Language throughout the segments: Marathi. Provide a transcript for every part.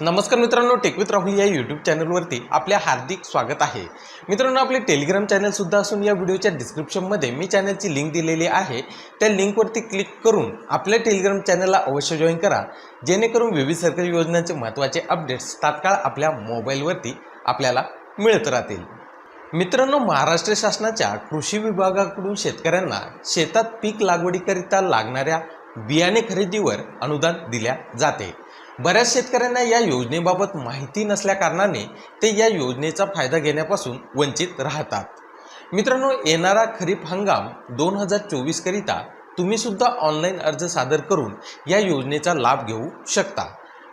नमस्कार मित्रांनो टेकविथ राहुल या यूट्यूब चॅनलवरती आपले हार्दिक स्वागत आहे. मित्रांनो आपले टेलिग्राम चॅनल सुद्धा असून या व्हिडिओच्या डिस्क्रिप्शनमध्ये मी चॅनलची लिंक दिलेली आहे. त्या लिंकवरती क्लिक करून आपल्या टेलिग्राम चॅनलला अवश्य जॉईन करा. जेणेकरून विविध सरकारी योजनांचे महत्त्वाचे अपडेट्स तात्काळ आपल्या मोबाईलवरती आपल्याला मिळत राहतील. मित्रांनो महाराष्ट्र शासनाच्या कृषी विभागाकडून शेतकऱ्यांना शेतात पीक लागवडीकरिता लागणाऱ्या बियाणे खरेदीवर अनुदान दिल्या जाते. बऱ्याच शेतकऱ्यांना या योजनेबाबत माहिती नसल्या कारणाने ते या योजनेचा फायदा घेण्यापासून वंचित राहतात. मित्रांनो येणारा खरीप हंगाम दोन हजार चोवीसकरिता तुम्हीसुद्धा तुम्ही सुद्धा ऑनलाईन अर्ज सादर करून या योजनेचा लाभ घेऊ शकता.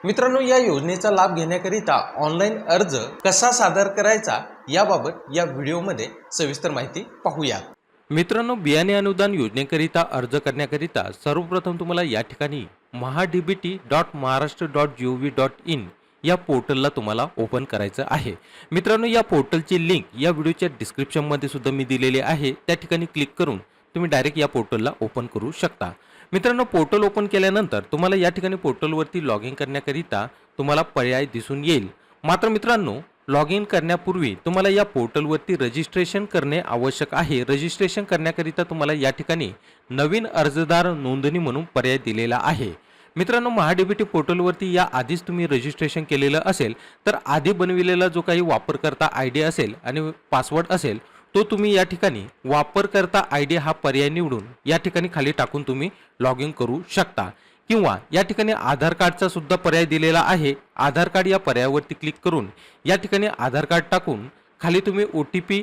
मित्रांनो या योजनेचा लाभ घेण्याकरिता ऑनलाईन अर्ज कसा सादर करायचा याबाबत या व्हिडिओमध्ये सविस्तर माहिती पाहूयात. मित्रांनो बियाणे अनुदान योजनेकरिता अर्ज करण्याकरिता सर्वप्रथम तुम्हाला या ठिकाणी MahaDBT B T dot Maharashtra dot G O V dot in या पोर्टलला तुम्हाला ओपन करायचं आहे. मित्रांनो या पोर्टलची लिंक या व्हिडिओच्या डिस्क्रिप्शनमध्ये सुद्धा मी दिलेली आहे. त्या ठिकाणी क्लिक करून तुम्ही डायरेक्ट या पोर्टलला ओपन करू शकता. मित्रांनो पोर्टल ओपन केल्यानंतर तुम्हाला या ठिकाणी पोर्टलवरती लॉग इन करण्याकरिता तुम्हाला पर्याय दिसून येईल. मात्र मित्रांनो लॉग इन करण्यापूर्वी तुम्हाला या पोर्टलवरती रजिस्ट्रेशन करणे आवश्यक आहे. रजिस्ट्रेशन करण्याकरिता तुम्हाला या ठिकाणी नवीन अर्जदार नोंदणी म्हणून पर्याय दिलेला आहे. मित्रांनो महाडीबीटी पोर्टलवरती या आधीच तुम्ही रजिस्ट्रेशन केलेलं असेल तर आधी बनविलेला जो काही वापरकर्ता आय डी असेल आणि पासवर्ड असेल तो तुम्ही या ठिकाणी वापरकर्ता आय डी हा पर्याय निवडून या ठिकाणी खाली टाकून तुम्ही लॉग इन करू शकता. किंवा या ठिकाणी आधार कार्डचा सुद्धा पर्याय दिलेला आहे आधार कार्ड या पर्यायावरती क्लिक करून या ठिकाणी आधार कार्ड टाकून खाली तुम्ही ओ टी पी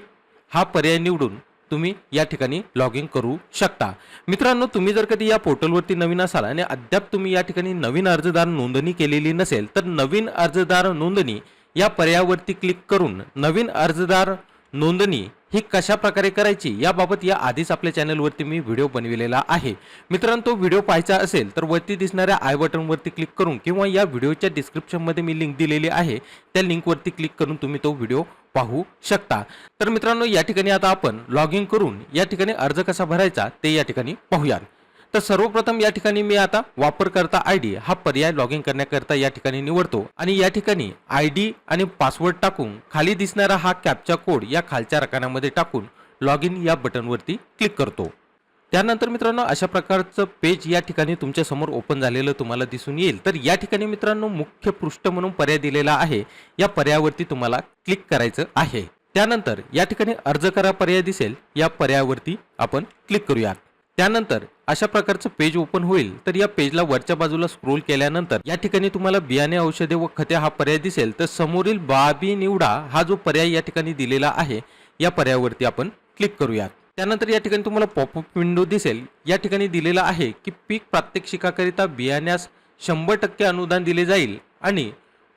हा पर्याय निवडून तुम्ही या ठिकाणी लॉग इन करू शकता. मित्रांनो तुम्ही जर कधी या पोर्टलवरती नवीन असाल आणि अद्याप तुम्ही या ठिकाणी नवीन अर्जदार नोंदणी केलेली नसेल तर नवीन अर्जदार नोंदणी या पर्यायावरती क्लिक करून नवीन अर्जदार नोंदणी ही कशा प्रकारे करायची याबाबत या आधीच आपल्या चॅनलवरती मी व्हिडिओ बनविलेला आहे. मित्रांनो तो व्हिडिओ पाहायचा असेल तर वरती दिसणाऱ्या आय बटनवरती क्लिक करून किंवा या व्हिडिओच्या डिस्क्रिप्शनमध्ये मी लिंक दिलेली आहे त्या लिंकवरती क्लिक करून तुम्ही तो व्हिडिओ पाहू शकता. तर मित्रांनो या ठिकाणी आता आपण लॉग इन करून या ठिकाणी अर्ज कसा भरायचा ते या ठिकाणी पाहूया तर सर्वप्रथम या ठिकाणी मी आता वापरकर्ता आय डी हा पर्याय लॉग इन करण्याकरता या ठिकाणी निवडतो आणि या ठिकाणी आय डी आणि पासवर्ड टाकून खाली दिसणारा हा कॅपचा कोड या खालच्या रकान्यामध्ये टाकून लॉग इन या बटनवरती क्लिक करतो. त्यानंतर मित्रांनो अशा प्रकारचं पेज या ठिकाणी तुमच्यासमोर ओपन झालेलं तुम्हाला दिसून येईल. तर या ठिकाणी मित्रांनो मुख्य पृष्ठ म्हणून पर्याय दिलेला आहे. या पर्यायावरती तुम्हाला क्लिक करायचं आहे. त्यानंतर या ठिकाणी अर्ज करा पर्याय दिसेल. या पर्यायावरती आपण क्लिक करूयात. त्यानंतर अशा प्रकारचं पेज ओपन होईल. तर या पेजला वरच्या बाजूला स्क्रोल केल्यानंतर या ठिकाणी तुम्हाला बियाणे औषधे व खते हा पर्याय दिसेल. तर समोरील बाबी निवडा हा जो पर्याय या ठिकाणी दिलेला आहे. या पर्यायावरती आपण क्लिक करूयात. त्यानंतर या ठिकाणी तुम्हाला पॉपअप विंडो दिसेल. या ठिकाणी दिलेला आहे की पीक प्रात्यक्षिकाकरिता बियाण्यास शंभर टक्के अनुदान दिले जाईल आणि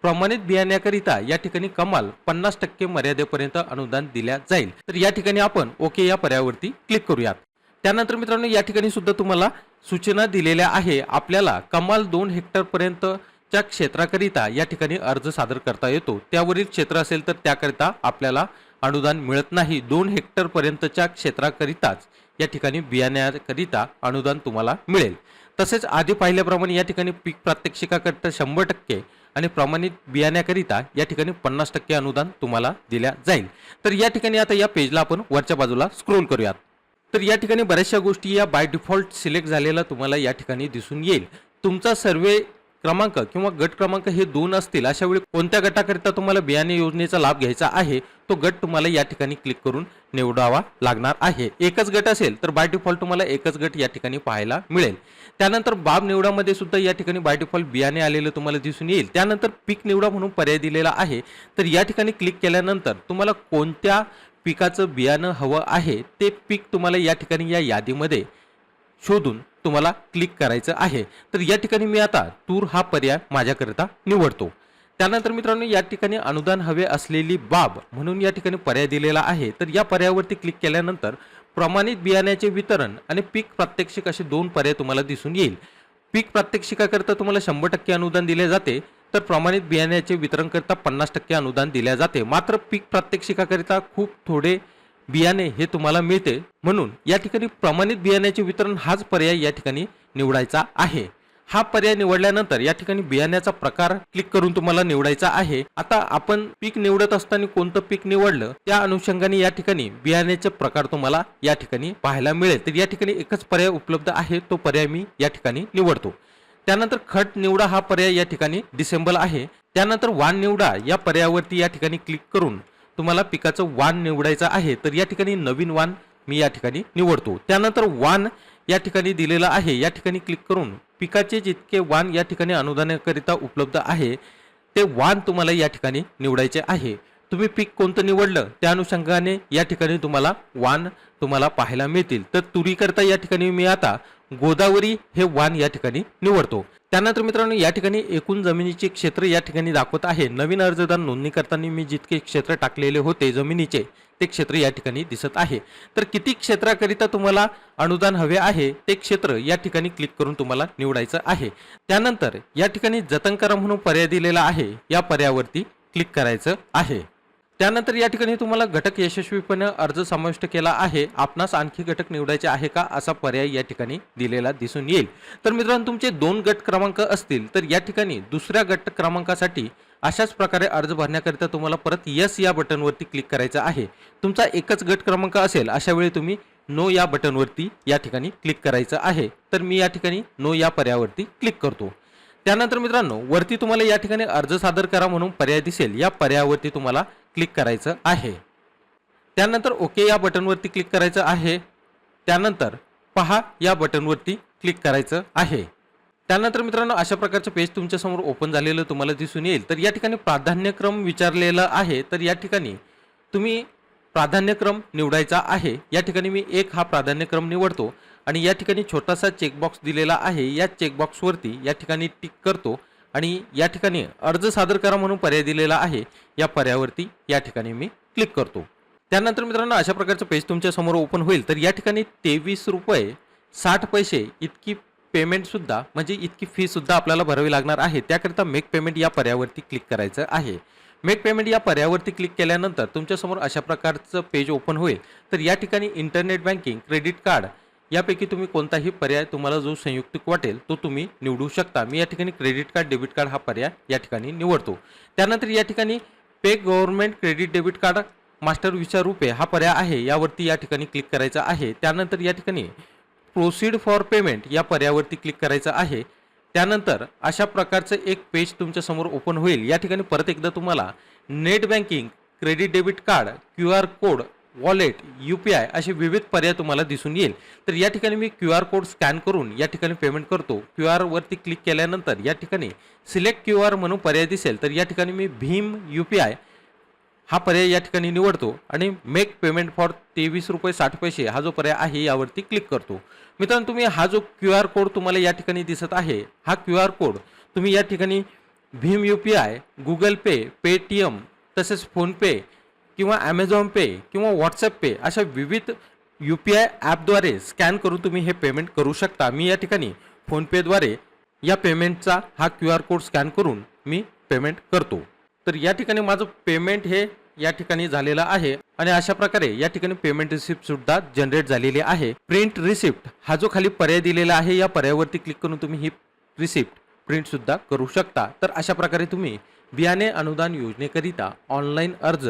प्रमाणित बियाण्याकरिता या ठिकाणी कमाल पन्नास टक्के मर्यादेपर्यंत अनुदान दिल्या जाईल. तर या ठिकाणी आपण ओके या पर्यायावरती क्लिक करूयात. त्यानंतर मित्रांनो या ठिकाणी सुद्धा तुम्हाला सूचना दिलेल्या आहे. आपल्याला कमाल दोन हेक्टर पर्यंतच्या क्षेत्राकरिता या ठिकाणी अर्ज सादर करता येतो त्यावरील क्षेत्र असेल तर त्याकरिता आपल्याला अनुदान मिळत नाही. दोन हेक्टर पर्यंतच्या क्षेत्राकरिताच या ठिकाणी बियाण्याकरिता अनुदान तुम्हाला मिळेल. तसेच आधी पाहिल्याप्रमाणे या ठिकाणी पीक प्रात्यक्षिकाकरिता शंभर टक्के आणि प्रमाणित बियाण्याकरिता या ठिकाणी पन्नास टक्के अनुदान तुम्हाला दिल्या जाईल. तर या ठिकाणी आता या पेजला आपण वरच्या बाजूला स्क्रोल करूयात. तर या ठिकाणी बऱ्याचशा गोष्टी या बाय डिफॉल्ट सिलेक्ट झालेला तुम्हाला या ठिकाणी दिसून येईल. तुमचा सर्वे क्रमांक किंवा गट क्रमांक हे दोन असतील अशा वेळी कोणत्या गटाकरिता तुम्हाला बियाणे योजनेचा लाभ घ्यायचा आहे तो गट तुम्हाला या ठिकाणी क्लिक करून निवडावा लागणार आहे. एकच गट असेल तर बाय डिफॉल्ट तुम्हाला एकच गट या ठिकाणी पाहायला मिळेल. त्यानंतर बाब निवडामध्ये सुद्धा या ठिकाणी बाय डिफॉल्ट बियाणे आलेलं तुम्हाला दिसून येईल. त्यानंतर पीक निवडा म्हणून पर्याय दिलेला आहे. तर या ठिकाणी क्लिक केल्यानंतर तुम्हाला कोणत्या पिकाचं बियाणं हवं आहे ते पीक तुम्हाला या ठिकाणी या यादीमध्ये शोधून तुम्हाला क्लिक करायचं आहे. तर या ठिकाणी मी आता तूर हा पर्याय माझ्याकरिता निवडतो. त्यानंतर मित्रांनो या ठिकाणी अनुदान हवे असलेली बाब म्हणून या ठिकाणी पर्याय दिलेला आहे. तर या पर्यायावरती क्लिक केल्यानंतर प्रमाणित बियाण्याचे वितरण आणि पीक प्रात्यक्षिक असे दोन पर्याय तुम्हाला दिसून येईल. पीक प्रात्यक्षिकाकरिता तुम्हाला शंभर टक्के अनुदान दिले जाते. तर प्रमाणित बियाण्याचे वितरणकरता पन्नास टक्के अनुदान दिले जाते. मात्र पीक प्रात्यक्षिकाकरिता खूप थोडे बियाणे हे तुम्हाला मिळते. म्हणून या ठिकाणी प्रमाणित बियाण्याचे वितरण हाच पर्याय या ठिकाणी निवडायचा आहे. हा पर्याय निवडल्यानंतर या ठिकाणी बियाण्याचा प्रकार क्लिक करून तुम्हाला निवडायचा आहे. आता आपण पीक निवडत असताना कोणतं पीक निवडलं त्या अनुषंगाने या ठिकाणी बियाण्याचे प्रकार तुम्हाला या ठिकाणी पाहायला मिळेल. तर या ठिकाणी एकच पर्याय उपलब्ध आहे तो पर्याय मी या ठिकाणी निवडतो. त्यानंतर खट निवडा हा पर्याय या ठिकाणी डिसेंबल आहे. त्यानंतर वाण निवडा या पर्यायावरती या ठिकाणी क्लिक करून तुम्हाला पिकाचं वाण निवडायचं आहे तर या ठिकाणी नवीन वाण मी या ठिकाणी निवडतो. त्यानंतर वाण या ठिकाणी दिलेलं आहे या ठिकाणी क्लिक करून पिकाचे जितके वाण या ठिकाणी अनुदानाकरिता उपलब्ध आहे ते वाण तुम्हाला या ठिकाणी निवडायचे आहे. तुम्ही पीक कोणतं निवडलं त्या अनुषंगाने या ठिकाणी तुम्हाला वाण तुम्हाला पाहायला मिळतील. तर तुरीकरता या ठिकाणी मी आता गोदावरी हे वाण या ठिकाणी निवडतो. त्यानंतर मित्रांनो या ठिकाणी एकूण जमिनीचे क्षेत्र या ठिकाणी दाखवत आहे. नवीन अर्जदार नोंदणी करताना मी जितके क्षेत्र टाकलेले होते जमिनीचे ते क्षेत्र या ठिकाणी दिसत आहे. तर किती क्षेत्राकरिता तुम्हाला अनुदान हवे आहे ते क्षेत्र या ठिकाणी क्लिक करून तुम्हाला निवडायचं आहे. त्यानंतर या ठिकाणी जतन करा म्हणून पर्याय दिलेला आहे. या पर्यायावरती क्लिक करायचं आहे. त्यानंतर या ठिकाणी तुम्हाला घटक यशस्वीपणे अर्ज समाविष्ट केला आहे. आपणास आणखी घटक निवडायचे आहे का असा पर्याय या ठिकाणी दिलेला दिसून येईल. तर मित्रांनो तुमचे दोन गट क्रमांक असतील तर या ठिकाणी दुसऱ्या गट क्रमांकासाठी अशाच प्रकारे अर्ज भरण्याकरिता तुम्हाला परत यस या बटनवरती क्लिक करायचं आहे. तुमचा एकच गट क्रमांक असेल अशा वेळी तुम्ही नो या बटनवरती या ठिकाणी क्लिक करायचं आहे. तर मी या ठिकाणी नो या पर्यायावरती क्लिक करतो. त्यानंतर मित्रांनो वरती तुम्हाला या ठिकाणी अर्ज सादर करा म्हणून पर्याय दिसेल. या पर्यायावरती तुम्हाला क्लिक करायचं आहे. त्यानंतर ओके या बटनवरती क्लिक करायचं आहे. त्यानंतर पहा या बटनवरती क्लिक करायचं आहे. त्यानंतर मित्रांनो अशा प्रकारचं पेज तुमच्यासमोर ओपन झालेलं तुम्हाला दिसून येईल. तर या ठिकाणी प्राधान्यक्रम विचारलेला आहे. तर या ठिकाणी तुम्ही प्राधान्यक्रम निवडायचा आहे. या ठिकाणी मी एक हा प्राधान्यक्रम निवडतो. आणि या ठिकाणी छोटासा चेकबॉक्स दिलेला आहे. या चेकबॉक्सवरती या ठिकाणी टिक करतो आणि या ठिकाणी अर्ज सादर करा म्हणून पर्याय दिलेला आहे. या पर्यायावरती या ठिकाणी मी क्लिक करतो. त्यानंतर मित्रांनो अशा प्रकारचं पेज तुमच्यासमोर ओपन होईल. तर या ठिकाणी तेवीस रुपये साठ पैसे इतकी पेमेंटसुद्धा म्हणजे इतकी फीसुद्धा आपल्याला भरावी लागणार आहे. त्याकरिता मेक पेमेंट या पर्यायावरती क्लिक करायचं आहे. मेक पेमेंट या पर्यायावरती क्लिक केल्यानंतर तुमच्यासमोर अशा प्रकारचं पेज ओपन होईल. तर या ठिकाणी इंटरनेट बँकिंग क्रेडिट कार्ड यापैकी तुम्ही कोणताही पर्याय तुम्हाला जो संयुक्तिक वाटेल तो तुम्ही निवडू शकता. मी या ठिकाणी क्रेडिट कार्ड डेबिट कार्ड हा पर्याय या ठिकाणी निवडतो. त्यानंतर या ठिकाणी pay government credit debit card master विचार रुपये हा पर्याय आहे. यावरती या ठिकाणी क्लिक करायचा आहे. त्यानंतर या ठिकाणी प्रोसीड फॉर पेमेंट या पर्यायावरती क्लिक करायचं आहे. त्यानंतर अशा प्रकारचं एक पेज तुमच्यासमोर ओपन होईल. या ठिकाणी परत एकदा तुम्हाला net banking credit debit card Q R code wallet U P I असे विविध पर्याय तुम्हाला दिसून येईल. तर या ठिकाणी मी क्यू आर कोड स्कॅन करून या ठिकाणी पेमेंट करतो. क्यू आरवरती क्लिक केल्यानंतर या ठिकाणी सिलेक्ट क्यू आर म्हणून पर्याय दिसेल. तर या ठिकाणी मी भीम यू पी आय हा पर्याय या ठिकाणी निवडतो आणि मेक पेमेंट फॉर तेवीस रुपये साठ पैसे हा जो पर्याय आहे यावरती क्लिक करतो. मित्रांनो तुम्ही हा जो क्यू आर कोड तुम्हाला या ठिकाणी दिसत आहे हा क्यू आर कोड तुम्ही या ठिकाणी Bhim U P I Google Pay Paytm तसेच फोनपे किंवा ॲमेझॉन पे किंवा व्हॉट्सॲप पे अशा विविध यू पी आय ॲपद्वारे स्कॅन करून तुम्ही हे पेमेंट करू शकता. मी या ठिकाणी फोनपेद्वारे या पेमेंटचा हा क्यू आर कोड स्कॅन करून मी पेमेंट करतो. तर या ठिकाणी माझं पेमेंट हे या ठिकाणी झालेलं आहे आणि अशा प्रकारे या ठिकाणी पेमेंट रिसिप्ट सुद्धा जनरेट झालेली आहे. प्रिंट रिसिप्ट हा जो खाली पर्याय दिलेला आहे या पर्यायावरती क्लिक करून तुम्ही ही रिसिप्ट प्रिंट सुद्धा करू शकता. तर अशा प्रकारे तुम्ही बियाणे अनुदान योजनेकरिता ऑनलाईन अर्ज